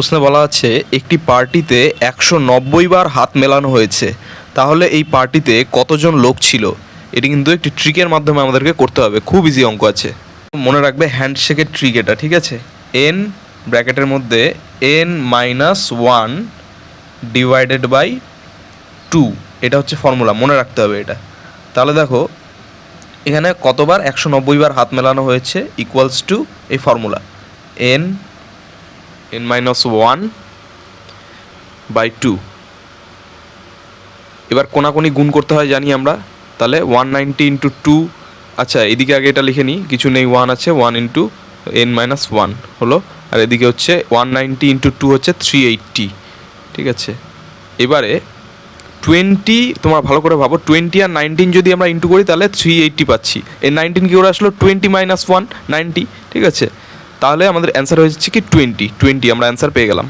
প্রশ্নে বলা আছে, একটি পার্টিতে একশো নব্বই বার হাত মেলানো হয়েছে। তাহলে এই পার্টিতে কতজন লোক ছিল? এটি কিন্তু একটি ট্রিকের মাধ্যমে আমাদেরকে করতে হবে। খুব ইজি অঙ্ক আছে। মনে রাখবে হ্যান্ডশেকের ট্রিক এটা, ঠিক আছে? এন ব্র্যাকেটের মধ্যে N minus one divided by two এটা হচ্ছে ফর্মুলা মনে রাখতে হবে এটা। তাহলে দেখো, এখানে কতবার একশো নব্বই বার হাত মেলানো হয়েছে ইকুয়ালস টু এই formula N N minus one by two এবার কোনাকুনি গুণ করতে হয় জানি আমরা। তাহলে ওয়ান নাইনটি ইন্টু টু আচ্ছা এদিকে আগে এটা লিখে নিই কিছু নেই ওয়ান আছে one into N minus one হলো। আর এদিকে হচ্ছে ওয়ান নাইনটি ইন্টু টু হচ্ছে থ্রি এইটটি ঠিক আছে? এবারে টোয়েন্টি তোমরা ভালো করে ভাবো টোয়েন্টি আর নাইনটিন যদি আমরা ইন্টু করি, তাহলে থ্রি এইটটি পাচ্ছি। এই নাইনটিন কি করে আসলো? টোয়েন্টি মাইনাস ওয়ান নাইনটি ঠিক আছে? তাহলে আমাদের অ্যান্সার হয়েছে কি টোয়েন্টি টোয়েন্টি আমরা অ্যান্সার পেয়ে গেলাম।